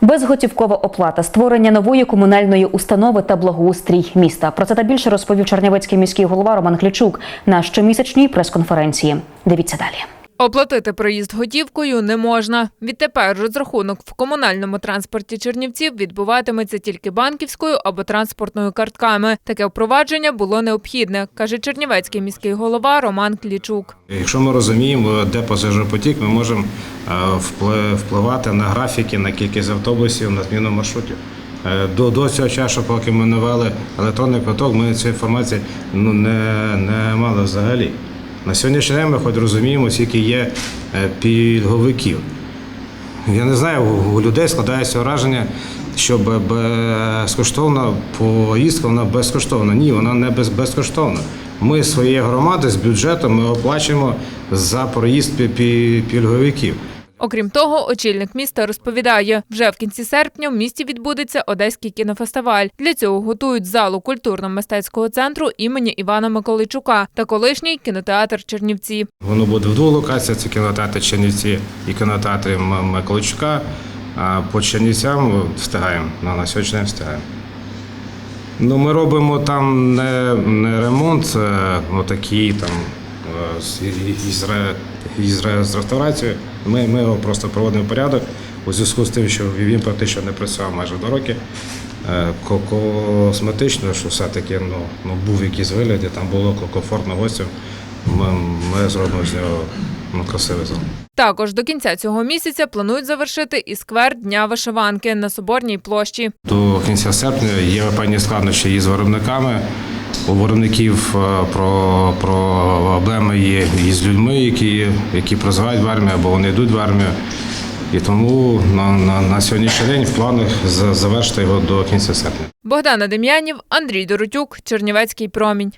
Безготівкова оплата, створення нової комунальної установи та благоустрій міста. Про це та більше розповів Чернівецький міський голова Роман Клічук на щомісячній прес-конференції. Дивіться далі. Оплатити проїзд готівкою не можна. Відтепер розрахунок в комунальному транспорті Чернівців відбуватиметься тільки банківською або транспортною картками. Таке впровадження було необхідне, каже Чернівецький міський голова Роман Клічук. Якщо ми розуміємо, де пасажиропотік, ми можемо е, впливати на графіки, на кількість автобусів, на зміну маршрутів. Е, До, до цього часу, поки ми не ввели електронний квиток, ми цієї інформації ну, не, не мали взагалі. На сьогоднішній день ми хоч розуміємо, скільки є е, пільговиків. Я не знаю, у- людей складається враження, що безкоштовна поїздка вона безкоштовна. Ні, вона не без, безкоштовна. Ми своєї громади з бюджетом ми оплачуємо за проїзд пі- пі- пільговиків. Окрім того, очільник міста розповідає, вже в кінці серпня в місті відбудеться Одеський кінофестиваль. Для цього готують залу культурно-мистецького центру імені Івана Миколайчука та колишній кінотеатр Чернівці. Воно буде в двох локаціях: це кінотеатр Чернівці і кінотеатр Миколайчука. А по Чернівцям встигаємо. На, на сьогоднішній встигаємо. Ну, ми робимо там не, не ремонт, е, ну такий там із, із, з реставрацією. Ми, ми його просто проводимо в порядок у зв'язку з тим, що він практично не працював майже два роки. Е, Косметично, що все-таки ну, ну, був якийсь вигляд, і там було комфортно гостям. Ми, ми зробимо з нього ну, красивий зал. Також до кінця цього місяця планують завершити і сквер Дня вишиванки на Соборній площі. До кінця серпня є певні складнощі із виробниками. У виробників про про, проблеми є і з людьми, які, які призивають в армію або вони йдуть в армію. І тому на, на, на сьогоднішній день в планах завершити його до кінця серпня. Богдана Дем'янів, Андрій Доротюк, Чернівецький промінь.